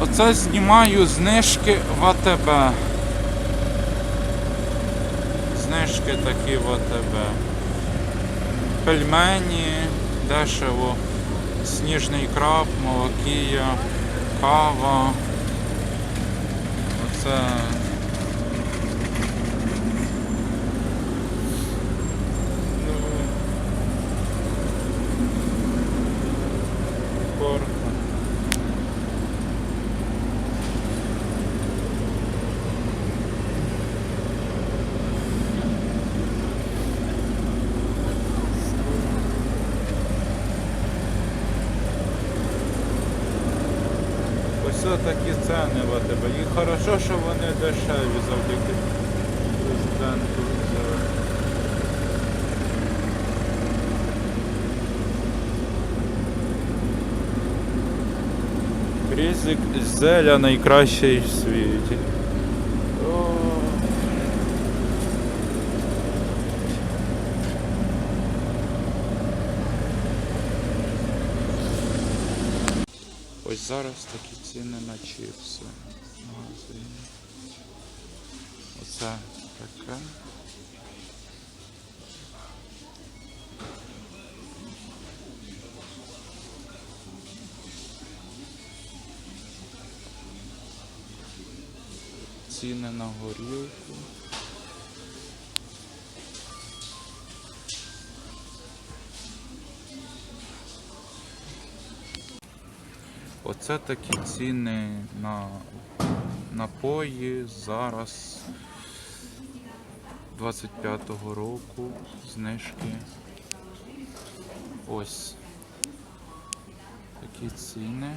Оце знімаю знижки в АТБ. Знижки такі в АТБ. Пельмені, дешево, сніжний краб, молокія, кава. Оце. Ось такі ціни в АТБ. І хорошо, що вони дешеві завдяки президенту. Різик зеля найкращий в світі. О. Ось зараз такі ціни на чіпси. Оце таке. Ціни на горілку. Оце такі ціни на напої зараз 25-го року знижки. Ось такі ціни.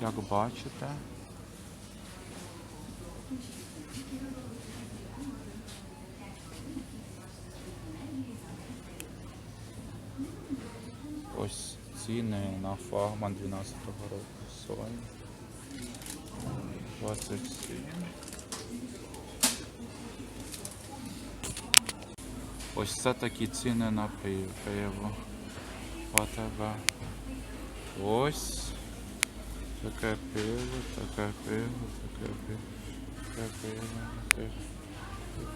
Як бачите. Ось ціни на флагман 12-го року Sony. 27. Ось це такі ціни на пиво. пиво. АТБ. Ось. Таке пиво, таке пиво, таке пиво, таке пиво, таке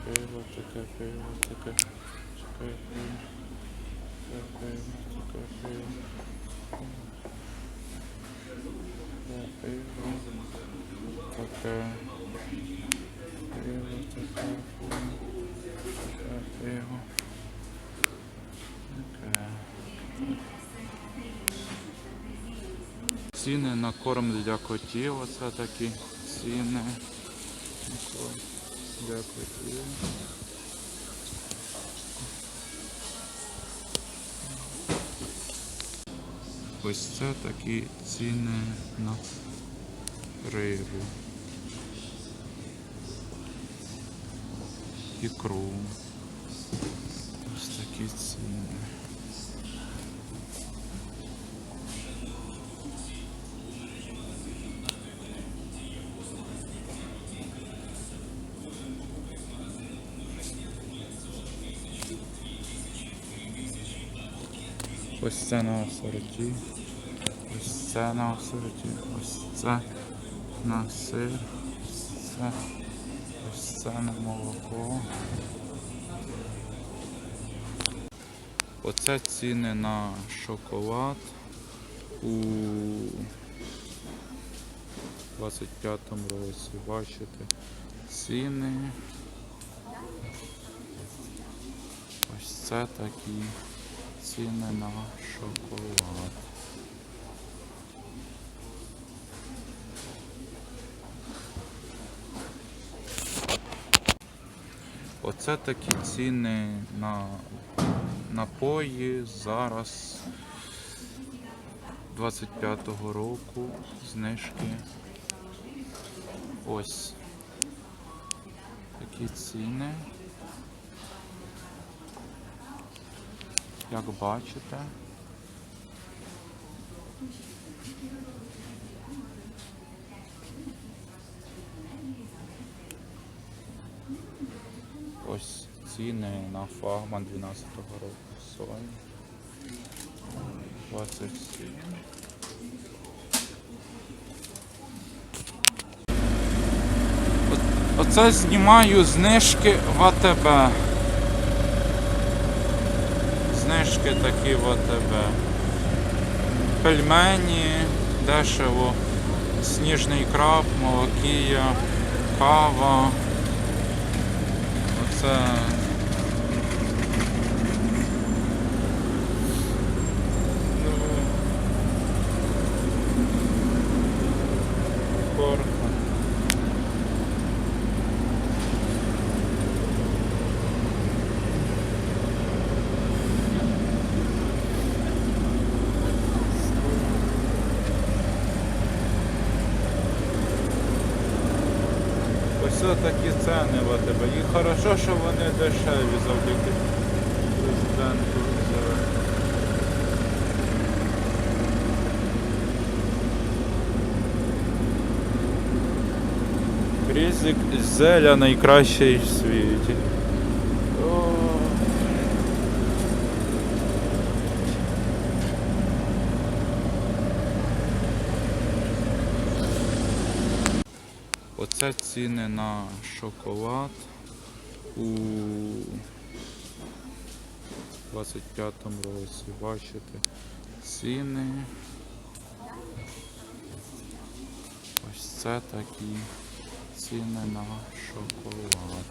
пиво, таке пиво, таке, таке пиво. Таке пиво, Ціни на корм для котів, оце такі ціни. Для котів. Ось це такі ціни на рибу. Ікру. Ось такі ціни. Ось це на асорті. Ось це на асорті. Ось це на сир. Ось це. Ось це на молоко. Оце ціни на шоколад у 25-му році. Бачите ціни. Ось це такі ціни на шоколад. Оце такі ціни на напої зараз 25-го року знижки. Ось такі ціни. як бачите. Ось ціни на фагман 12-го року Sony. 27. Оце знімаю знижки в АТБ. Знижки такі в АТБ. Пельмені, дешево, сніжний краб, молокія, кава. Оце. Ось такі ціни в тебе. І хорошо, що вони дешеві завдяки президенту. Різик зеля найкращий в світі. Оце ціни на шоколад у 25-му році. Бачите, ціни. Ось це такі ціни на шоколад.